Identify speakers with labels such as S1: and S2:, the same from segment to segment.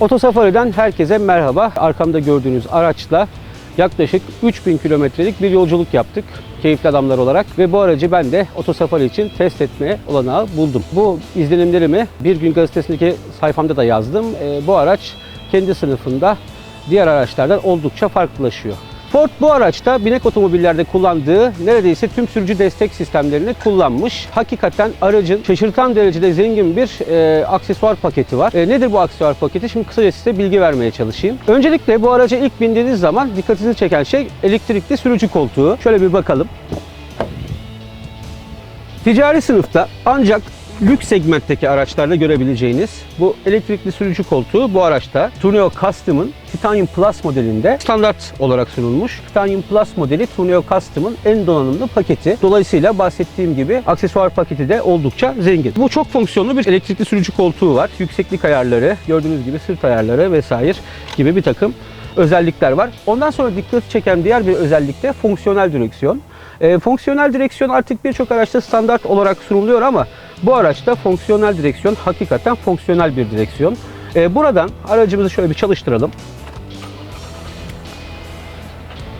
S1: Otosafari'den herkese merhaba. Arkamda gördüğünüz araçla yaklaşık 3000 kilometrelik bir yolculuk yaptık keyifli adamlar olarak ve bu aracı ben de Otosafari için test etmeye olanağı buldum. Bu izlenimlerimi Bir Gün Gazetesi'ndeki sayfamda da yazdım. Ee, bu araç kendi sınıfında diğer araçlardan oldukça farklılaşıyor. Ford bu araçta binek otomobillerde kullandığı neredeyse tüm sürücü destek sistemlerini kullanmış. Hakikaten aracın şaşırtan derecede zengin bir e, aksesuar paketi var. E, nedir bu aksesuar paketi? Şimdi kısaca size bilgi vermeye çalışayım. Öncelikle bu araca ilk bindiğiniz zaman dikkatinizi çeken şey elektrikli sürücü koltuğu. Şöyle bir bakalım. Ticari sınıfta ancak lüks segmentteki araçlarda görebileceğiniz bu elektrikli sürücü koltuğu bu araçta Tourneo Custom'ın Titanium Plus modelinde standart olarak sunulmuş. Titanium Plus modeli Tourneo Custom'ın en donanımlı paketi. Dolayısıyla bahsettiğim gibi aksesuar paketi de oldukça zengin. Bu çok fonksiyonlu bir elektrikli sürücü koltuğu var. Yükseklik ayarları, gördüğünüz gibi sırt ayarları vesaire gibi bir takım özellikler var. Ondan sonra dikkat çeken diğer bir özellik de fonksiyonel direksiyon. E, fonksiyonel direksiyon artık birçok araçta standart olarak sunuluyor ama bu araçta fonksiyonel direksiyon hakikaten fonksiyonel bir direksiyon. E, buradan aracımızı şöyle bir çalıştıralım.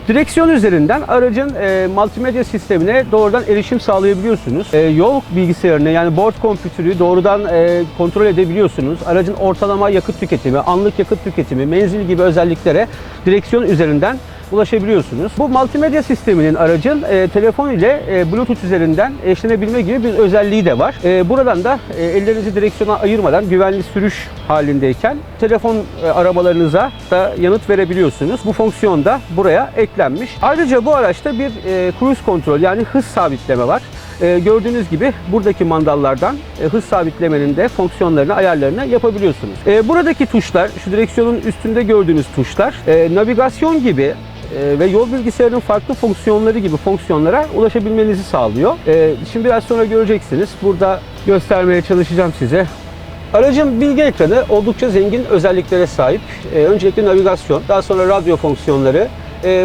S1: Direksiyon üzerinden aracın e, multimedya sistemine doğrudan erişim sağlayabiliyorsunuz. E, yol bilgisayarını yani board kompütürü doğrudan e, kontrol edebiliyorsunuz. Aracın ortalama yakıt tüketimi, anlık yakıt tüketimi, menzil gibi özelliklere direksiyon üzerinden ulaşabiliyorsunuz. Bu multimedya sisteminin aracın e, telefon ile e, Bluetooth üzerinden eşlenebilme gibi bir özelliği de var. E, buradan da e, ellerinizi direksiyona ayırmadan güvenli sürüş halindeyken telefon e, aramalarınıza da yanıt verebiliyorsunuz. Bu fonksiyon da buraya eklenmiş. Ayrıca bu araçta bir e, cruise kontrol yani hız sabitleme var. E, gördüğünüz gibi buradaki mandallardan e, hız sabitlemenin de fonksiyonlarını, ayarlarını yapabiliyorsunuz. E, buradaki tuşlar, şu direksiyonun üstünde gördüğünüz tuşlar, e, navigasyon gibi ve yol bilgisayarının farklı fonksiyonları gibi fonksiyonlara ulaşabilmenizi sağlıyor. E, şimdi biraz sonra göreceksiniz. Burada göstermeye çalışacağım size. Aracın bilgi ekranı oldukça zengin özelliklere sahip. E, öncelikle navigasyon, daha sonra radyo fonksiyonları,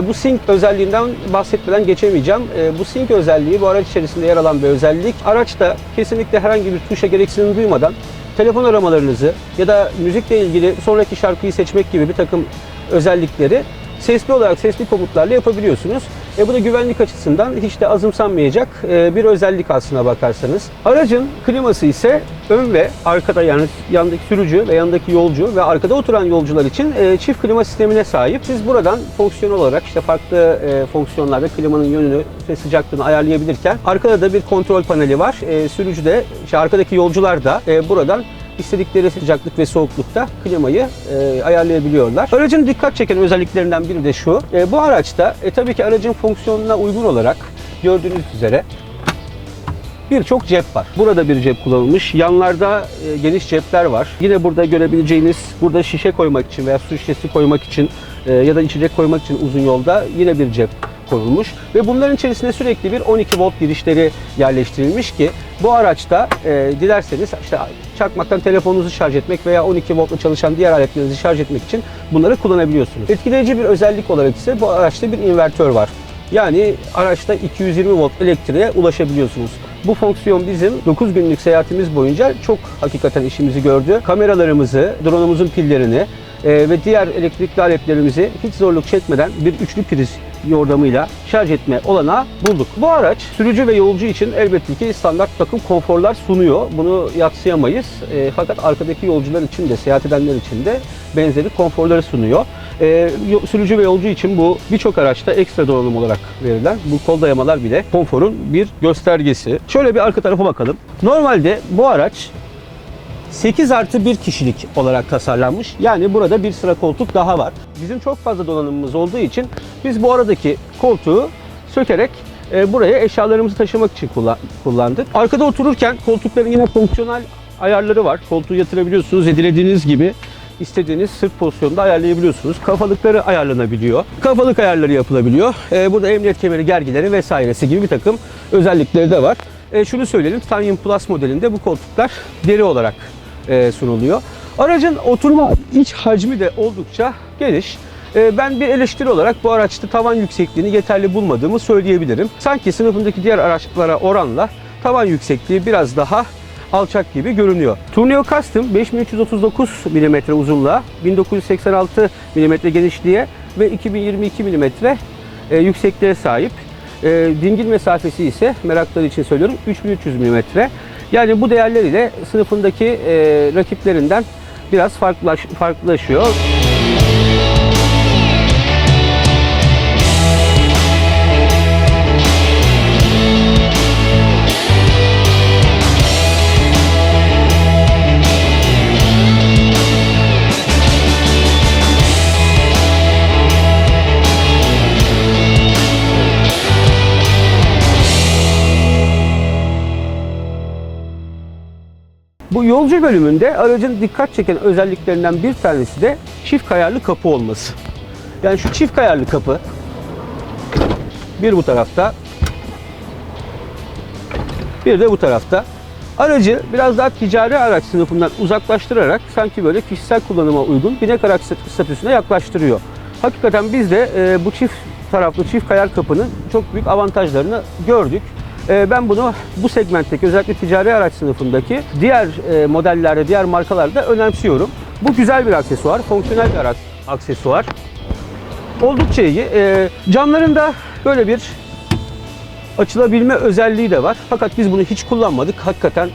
S1: bu sync özelliğinden bahsetmeden geçemeyeceğim. Bu sync özelliği bu araç içerisinde yer alan bir özellik. Araçta kesinlikle herhangi bir tuşa gereksinim duymadan telefon aramalarınızı ya da müzikle ilgili sonraki şarkıyı seçmek gibi bir takım özellikleri sesli olarak sesli komutlarla yapabiliyorsunuz. E bu da güvenlik açısından hiç de azımsanmayacak e, bir özellik aslına bakarsanız. Aracın kliması ise ön ve arkada yani yandaki sürücü ve yandaki yolcu ve arkada oturan yolcular için e, çift klima sistemine sahip. Siz buradan fonksiyon olarak işte farklı e, fonksiyonlarda klimanın yönünü ve sıcaklığını ayarlayabilirken arkada da bir kontrol paneli var. Sürücü de işte arkadaki yolcular da buradan istedikleri sıcaklık ve soğuklukta klimayı e, ayarlayabiliyorlar. Aracın dikkat çeken özelliklerinden biri de şu. E, bu araçta e, tabii ki aracın fonksiyonuna uygun olarak gördüğünüz üzere birçok cep var. Burada bir cep kullanılmış. Yanlarda e, geniş cepler var. Yine burada görebileceğiniz burada şişe koymak için veya su şişesi koymak için e, ya da içecek koymak için uzun yolda yine bir cep konulmuş ve bunların içerisine sürekli bir 12 volt girişleri yerleştirilmiş ki bu araçta e, dilerseniz işte çakmaktan telefonunuzu şarj etmek veya 12 voltla çalışan diğer aletlerinizi şarj etmek için bunları kullanabiliyorsunuz. Etkileyici bir özellik olarak ise bu araçta bir invertör var. Yani araçta 220 volt elektriğe ulaşabiliyorsunuz. Bu fonksiyon bizim 9 günlük seyahatimiz boyunca çok hakikaten işimizi gördü. Kameralarımızı, drone'umuzun pillerini ve diğer elektrikli aletlerimizi hiç zorluk çekmeden bir üçlü priz yordamıyla şarj etme olanağı bulduk. Bu araç sürücü ve yolcu için elbette ki standart takım konforlar sunuyor. Bunu yatsıyamayız. E, fakat arkadaki yolcular için de, seyahat edenler için de benzeri konforları sunuyor. E, sürücü ve yolcu için bu birçok araçta ekstra donanım olarak verilen bu kol dayamalar bile konforun bir göstergesi. Şöyle bir arka tarafa bakalım. Normalde bu araç 8 artı 1 kişilik olarak tasarlanmış. Yani burada bir sıra koltuk daha var. Bizim çok fazla donanımımız olduğu için biz bu aradaki koltuğu sökerek e, buraya eşyalarımızı taşımak için kullan- kullandık. Arkada otururken koltukların yine fonksiyonel ayarları var. Koltuğu yatırabiliyorsunuz ve dilediğiniz gibi istediğiniz sırt pozisyonunda ayarlayabiliyorsunuz. Kafalıkları ayarlanabiliyor. Kafalık ayarları yapılabiliyor. E, burada emniyet kemeri gergileri vesairesi gibi bir takım özellikleri de var. E, şunu söyleyelim, Titanium Plus modelinde bu koltuklar deri olarak sunuluyor. Aracın oturma iç hacmi de oldukça geniş. E, ben bir eleştiri olarak bu araçta tavan yüksekliğini yeterli bulmadığımı söyleyebilirim. Sanki sınıfındaki diğer araçlara oranla tavan yüksekliği biraz daha alçak gibi görünüyor. Tourneo Custom 5339 mm uzunluğa, 1986 mm genişliğe ve 2022 mm e, yüksekliğe sahip. E, dingil mesafesi ise merakları için söylüyorum 3300 mm. Yani bu değerler ile sınıfındaki e, rakiplerinden biraz farklılaş, farklılaşıyor. Yolcu bölümünde aracın dikkat çeken özelliklerinden bir tanesi de çift kayarlı kapı olması. Yani şu çift kayarlı kapı bir bu tarafta bir de bu tarafta. Aracı biraz daha ticari araç sınıfından uzaklaştırarak sanki böyle kişisel kullanıma uygun binek araç statüsüne yaklaştırıyor. Hakikaten biz de e, bu çift taraflı çift kayar kapının çok büyük avantajlarını gördük. E, ben bunu bu segmentteki özellikle ticari araç sınıfındaki diğer e, modellerde, diğer markalarda önemsiyorum. Bu güzel bir aksesuar, fonksiyonel bir araç aksesuar. Oldukça iyi. E, camlarında böyle bir açılabilme özelliği de var. Fakat biz bunu hiç kullanmadık. Hakikaten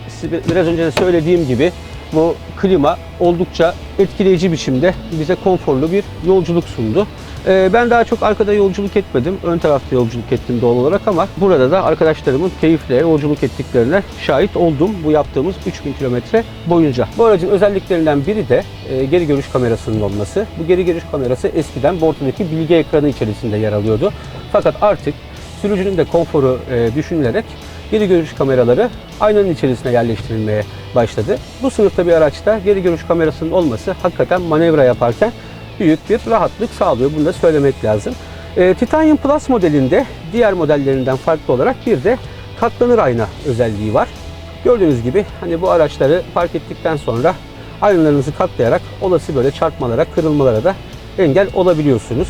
S1: biraz önce de söylediğim gibi bu klima oldukça etkileyici biçimde bize konforlu bir yolculuk sundu. Ee, Ben daha çok arkada yolculuk etmedim. Ön tarafta yolculuk ettim doğal olarak ama burada da arkadaşlarımın keyifle yolculuk ettiklerine şahit oldum bu yaptığımız 3000 kilometre boyunca. Bu aracın özelliklerinden biri de e, geri görüş kamerasının olması. Bu geri görüş kamerası eskiden bortundaki bilgi ekranı içerisinde yer alıyordu. Fakat artık sürücünün de konforu e, düşünülerek geri görüş kameraları aynanın içerisine yerleştirilmeye başladı. Bu sınıfta bir araçta geri görüş kamerasının olması hakikaten manevra yaparken büyük bir rahatlık sağlıyor. Bunu da söylemek lazım. E, Titanium Plus modelinde diğer modellerinden farklı olarak bir de katlanır ayna özelliği var. Gördüğünüz gibi hani bu araçları park ettikten sonra aynalarınızı katlayarak olası böyle çarpmalara, kırılmalara da engel olabiliyorsunuz.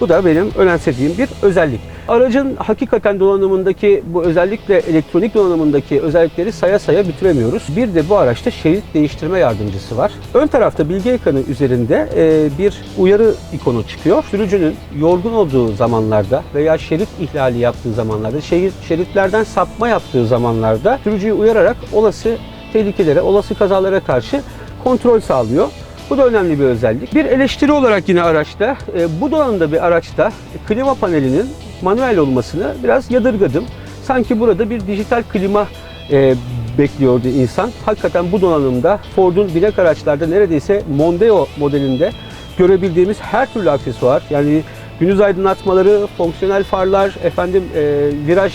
S1: Bu da benim önemsediğim bir özellik. Aracın hakikaten donanımındaki bu özellikle elektronik donanımındaki özellikleri saya saya bitiremiyoruz. Bir de bu araçta şerit değiştirme yardımcısı var. Ön tarafta bilgi ekranı üzerinde e, bir uyarı ikonu çıkıyor. Sürücünün yorgun olduğu zamanlarda veya şerit ihlali yaptığı zamanlarda, şerit, şeritlerden sapma yaptığı zamanlarda sürücüyü uyararak olası tehlikelere, olası kazalara karşı kontrol sağlıyor. Bu da önemli bir özellik. Bir eleştiri olarak yine araçta, e, bu donanımda bir araçta klima panelinin manuel olmasını biraz yadırgadım. Sanki burada bir dijital klima e, bekliyordu insan. Hakikaten bu donanımda Ford'un binek araçlarda neredeyse Mondeo modelinde görebildiğimiz her türlü aksesuar yani gündüz aydınlatmaları, fonksiyonel farlar, efendim e, viraj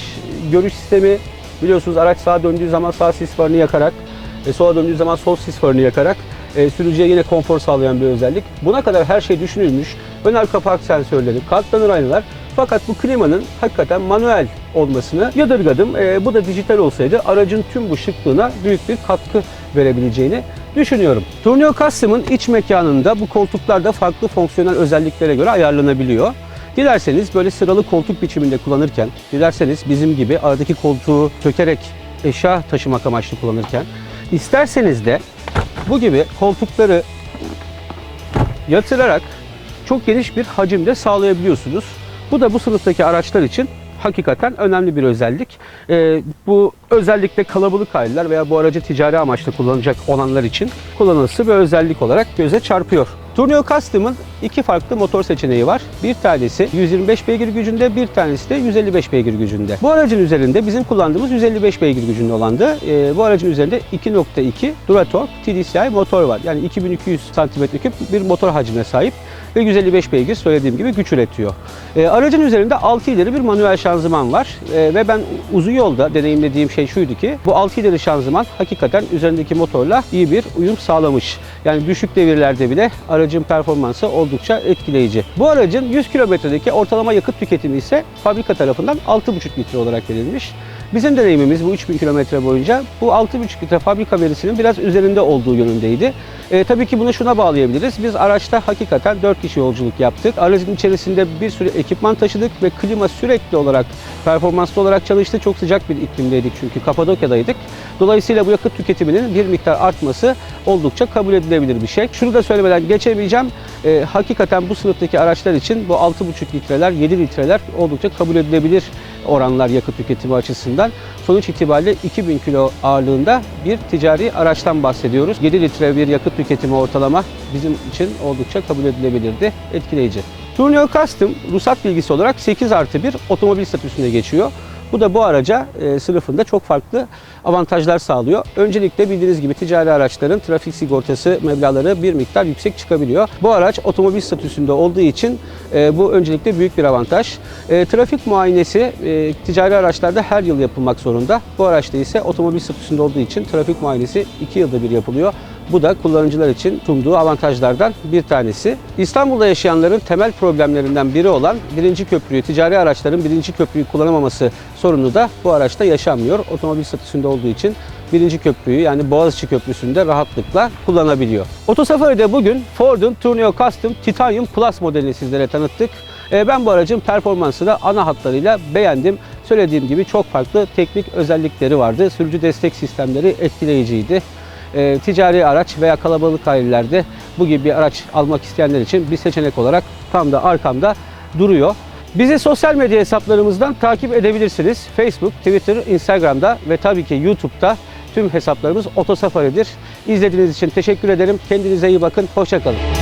S1: görüş sistemi biliyorsunuz araç sağa döndüğü zaman sağ sis farını yakarak, e, sola döndüğü zaman sol sis farını yakarak e, sürücüye yine konfor sağlayan bir özellik. Buna kadar her şey düşünülmüş. Ön arka park sensörleri, katlanır aynalar. Fakat bu klimanın hakikaten manuel olmasını yadırgadım. E, bu da dijital olsaydı aracın tüm bu şıklığına büyük bir katkı verebileceğini düşünüyorum. Tourneo Custom'ın iç mekanında bu koltuklar da farklı fonksiyonel özelliklere göre ayarlanabiliyor. Dilerseniz böyle sıralı koltuk biçiminde kullanırken, dilerseniz bizim gibi aradaki koltuğu sökerek eşya taşımak amaçlı kullanırken, isterseniz de bu gibi koltukları yatırarak çok geniş bir hacimde sağlayabiliyorsunuz. Bu da bu sınıftaki araçlar için hakikaten önemli bir özellik. Ee, bu özellikle kalabalık aileler veya bu aracı ticari amaçla kullanacak olanlar için kullanılması bir özellik olarak göze çarpıyor. Tourneo Custom'ın iki farklı motor seçeneği var. Bir tanesi 125 beygir gücünde, bir tanesi de 155 beygir gücünde. Bu aracın üzerinde bizim kullandığımız 155 beygir gücünde olandı. Ee, bu aracın üzerinde 2.2 Duratorq TDCi motor var. Yani 2200 cm3 bir motor hacmine sahip ve 155 beygir söylediğim gibi güç üretiyor. Ee, aracın üzerinde 6 ileri bir manuel şanzıman var Ee, ve ben uzun yolda deneyimlediğim şey şuydu ki bu 6 ileri şanzıman hakikaten üzerindeki motorla iyi bir uyum sağlamış. Yani düşük devirlerde bile aracın performansı oldukça etkileyici. Bu aracın 100 kilometredeki ortalama yakıt tüketimi ise fabrika tarafından 6,5 litre olarak verilmiş. Bizim deneyimimiz bu 3000 kilometre boyunca bu 6,5 litre fabrika verisinin biraz üzerinde olduğu yönündeydi. E, tabii ki bunu şuna bağlayabiliriz. Biz araçta hakikaten 4 kişi yolculuk yaptık. Aracın içerisinde bir sürü ekipman taşıdık ve klima sürekli olarak performanslı olarak çalıştı. Çok sıcak bir iklimdeydik çünkü Kapadokya'daydık. Dolayısıyla bu yakıt tüketiminin bir miktar artması oldukça kabul edilebilir bir şey. Şunu da söylemeden geçemeyeceğim. E, hakikaten bu sınıftaki araçlar için bu 6,5 litreler, 7 litreler oldukça kabul edilebilir oranlar yakıt tüketimi açısından. Sonuç itibariyle 2000 kilo ağırlığında bir ticari araçtan bahsediyoruz. 7 litre bir yakıt tüketimi ortalama bizim için oldukça kabul edilebilirdi, etkileyici. Tourneo Custom ruhsat bilgisi olarak 8 artı 1 otomobil statüsüne geçiyor. Bu da bu araca e, sınıfında çok farklı avantajlar sağlıyor. Öncelikle bildiğiniz gibi ticari araçların trafik sigortası meblağları bir miktar yüksek çıkabiliyor. Bu araç otomobil statüsünde olduğu için e, bu öncelikle büyük bir avantaj. E, trafik muayenesi e, ticari araçlarda her yıl yapılmak zorunda. Bu araçta ise otomobil statüsünde olduğu için trafik muayenesi 2 yılda bir yapılıyor. Bu da kullanıcılar için sunduğu avantajlardan bir tanesi. İstanbul'da yaşayanların temel problemlerinden biri olan birinci köprüyü, ticari araçların birinci köprüyü kullanamaması sorunu da bu araçta yaşanmıyor. Otomobil statüsünde olduğu için birinci köprüyü yani Boğaziçi Köprüsü'nde rahatlıkla kullanabiliyor. Otosafari'de bugün Ford'un Tourneo Custom Titanium Plus modelini sizlere tanıttık. Ee, Ben bu aracın performansını ana hatlarıyla beğendim. Söylediğim gibi çok farklı teknik özellikleri vardı. Sürücü destek sistemleri etkileyiciydi e, ticari araç veya kalabalık ailelerde bu gibi bir araç almak isteyenler için bir seçenek olarak tam da arkamda duruyor. Bizi sosyal medya hesaplarımızdan takip edebilirsiniz. Facebook, Twitter, Instagram'da ve tabii ki YouTube'da tüm hesaplarımız Otosafari'dir. İzlediğiniz için teşekkür ederim. Kendinize iyi bakın. Hoşçakalın.